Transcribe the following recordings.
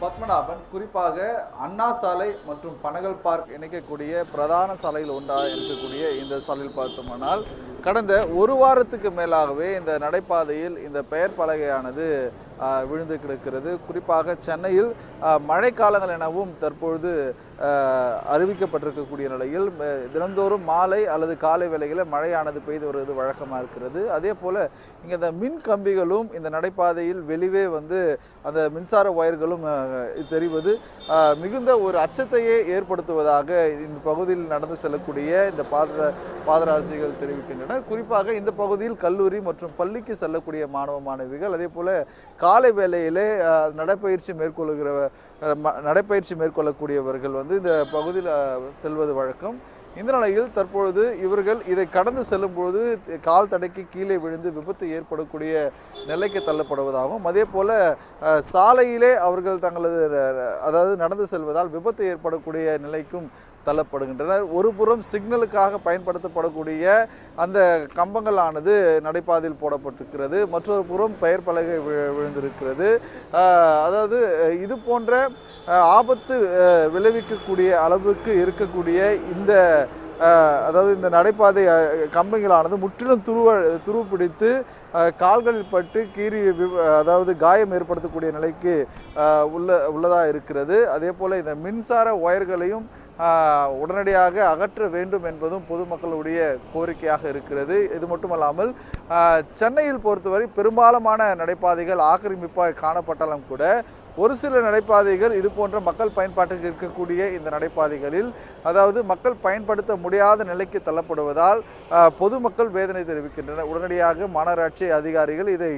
பத்மநாபன் குறிப்பாக அண்ணா சாலை மற்றும் பனகல் பார்க் இணைக்கக்கூடிய பிரதான சாலையில் ஒன்றாக இருக்கக்கூடிய இந்த சாலையில் பார்த்தோம்னால் கடந்த ஒரு வாரத்துக்கு மேலாகவே இந்த நடைபாதையில் இந்த பெயர் பலகையானது விழுந்து கிடக்கிறது. குறிப்பாக சென்னையில் மழைக்காலங்கள் எனவும் தற்பொழுது அறிவிக்கப்பட்டிருக்கக்கூடிய நிலையில் தினந்தோறும் மாலை அல்லது காலை வேளைகளில் மழையானது பெய்து வருவது வழக்கமாக இருக்கிறது. அதே போல் இங்கே இந்த மின் கம்பிகளும் இந்த நடைபாதையில் வெளியே வந்து அந்த மின்சார ஒயர்களும் தெரிவது மிகுந்த ஒரு அச்சத்தையே ஏற்படுத்துவதாக இந்த பகுதியில் நடந்து செல்லக்கூடிய இந்த பாத பாதராசிகள் தெரிவிக்கின்றனர் குறிப்பாக இந்த பகுதியில் கல்லூரி மற்றும் பள்ளிக்கு செல்லக்கூடிய மாணவ மாணவிகள். அதே போல காலை வேளையிலே நடைப்பயிற்சி மேற்கொள்ளுகிற நடைப்பயிற்சி மேற்கொள்ளக்கூடியவர்கள் வந்து இந்த பகுதியில் செல்வது வழக்கம். இந்த நிலையில் தற்பொழுது இவர்கள் இதை கடந்து செல்லும் பொழுது கால் தடைக்கு கீழே விழுந்து விபத்து ஏற்படக்கூடிய நிலைக்கு தள்ளப்படுவதாகவும் அதே போல சாலையிலே அவர்கள் தங்களது அதாவது நடந்து செல்வதால் விபத்து ஏற்படக்கூடிய நிலைக்கும் தள்ளப்படுகின்றனர் ஒரு புறம் சிக்னலுக்காக பயன்படுத்தப்படக்கூடிய அந்த கம்பங்களானது நடைபாதையில் போடப்பட்டிருக்கிறது. மற்றொரு புறம் பெயர் பலகை விழுந்திருக்கிறது. அதாவது இது போன்ற ஆபத்து விளைவிக்கக்கூடிய அளவுக்கு இருக்கக்கூடிய இந்த அதாவது இந்த நடைபாதை கம்பங்களானது முற்றிலும் துருவ துருப்பிடித்து கால்களில் பட்டு கீறி அதாவது காயம் ஏற்படுத்தக்கூடிய நிலைக்கு உள்ள உள்ளதாக இருக்கிறது. அதே போல் இந்த மின்சார ஒயர்களையும் உடனடியாக அகற்ற வேண்டும் என்பதும் பொதுமக்களுடைய கோரிக்கையாக இருக்கிறது. இது மட்டுமல்லாமல் சென்னையில் பொறுத்தவரை பெரும்பாலமான நடைபாதைகள் ஆக்கிரமிப்பாக காணப்பட்டாலும் கூட ஒரு சில நடைபாதைகள் இது போன்ற மக்கள் பயன்பாட்டுக்கு இருக்கக்கூடிய இந்த நடைபாதைகளில் அதாவது மக்கள் பயன்படுத்த முடியாத நிலைக்கு தள்ளப்படுவதால் பொதுமக்கள் வேதனை தெரிவிக்கின்றனர். உடனடியாக மாநகராட்சி அதிகாரிகள் இதை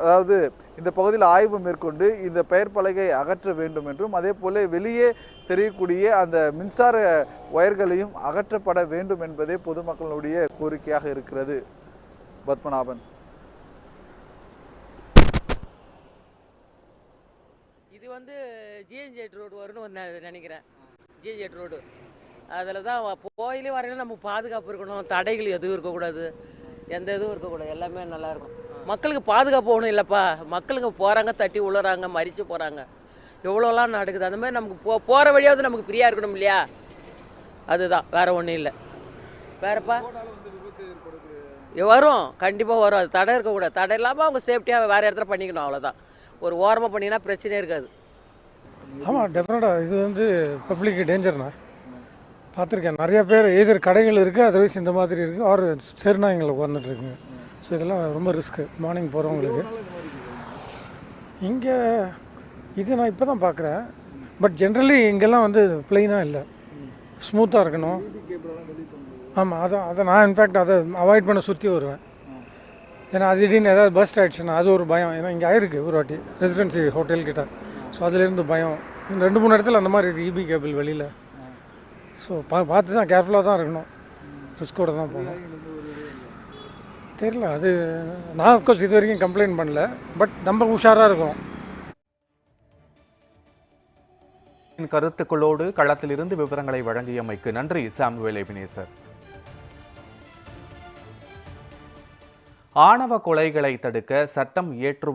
அதாவது இந்த பகுதியில் ஆய்வு மேற்கொண்டு இந்த பெயர் பலகை அகற்ற வேண்டும் என்றும் அதே போல வெளியே தெரியக்கூடிய அந்த மின்சார ஒயர்களையும் அகற்றப்பட வேண்டும் என்பதே பொதுமக்களுடைய கோரிக்கையாக இருக்கிறது. பத்மநாபன் இது வந்து ஜிஎன்ஜெட் ரோடு வரும்னு ஒன்று நெ- நினைக்கிறேன். ஜிஎன்ஜெட் ரோடு அதில் தான் போயிலே வரையில நம்ம பாதுகாப்பு இருக்கணும். தடைகள் எதுவும் இருக்கக்கூடாது. எந்த இதுவும் இருக்கக்கூடாது. எல்லாமே நல்லாயிருக்கும் மக்களுக்கு பாதுகாப்பு ஒன்றும் இல்லைப்பா. மக்களுக்கு போகிறாங்க தட்டி உழுறாங்க மறித்து போகிறாங்க எவ்வளோலாம் நடக்குது? அந்த மாதிரி நமக்கு போ போகிற வழியாவது நமக்கு ஃப்ரீயாக இருக்கணும் இல்லையா? அதுதான். வேறு ஒன்றும் இல்லை. வேறப்பா? வரும் கண்டிப்பாக வரும். அது தடை இருக்கக்கூடாது தடை இல்லாமல் அவங்க சேஃப்டியாக வேறு இடத்துல பண்ணிக்கணும் அவ்வளோதான் ஒரு ஓரமாக பண்ணிங்கன்னா பிரச்சனையே இருக்காது. ஆமாம் டெஃபினட்டாக இது வந்து பப்ளிக் டேஞ்சர்ண்ணா பார்த்துருக்கேன். நிறைய பேர் எதிர் கடைகள் இருக்குது அதர்வைஸ் இந்த மாதிரி இருக்குது ஆர் செருநாயங்களை உட்காந்துட்டு இருக்குங்க. ஸோ இதெல்லாம் ரொம்ப ரிஸ்க்கு மார்னிங் போகிறவங்களுக்கு இங்கே இது நான் இப்போ தான் பார்க்குறேன். பட் ஜென்ரலி இங்கெல்லாம் வந்து பிளெயினாக இல்லை. ஸ்மூத்தாக இருக்கணும். ஆமாம் அதான் அதை நான் இன்ஃபேக்ட் அதை அவாய்ட் பண்ண சுற்றி வருவேன். ஏன்னா அது திடீர்னு ஏதாவது பஸ்ட் ஆகிடுச்சுன்னா அது ஒரு பயம். ஏன்னா இங்கே ஆயிருக்கு ஒரு வாட்டி ரெசிடென்சி ஹோட்டல் கிட்ட. ஸோ அதுலேருந்து பயம். ரெண்டு மூணு இடத்துல அந்த மாதிரி இருக்குது இபி கேபிள் வெளியில். ஸோ பா பார்த்து தான் கேர்ஃபுல்லாக தான் இருக்கணும். ரிஸ்கோடு தான் போகணும். தெரியல அது நான் அஃப்கோர்ஸ் இது வரைக்கும் கம்ப்ளைண்ட் பண்ணல. பட் நம்ம உஷாராக இருக்கோம். கருத்துக்களோடு களத்திலிருந்து விவரங்களை வழங்கியமைக்கு நன்றி சாம்வேல் எபினேசர். ஆணவ கொலைகளை தடுக்க சட்டம் ஏற்று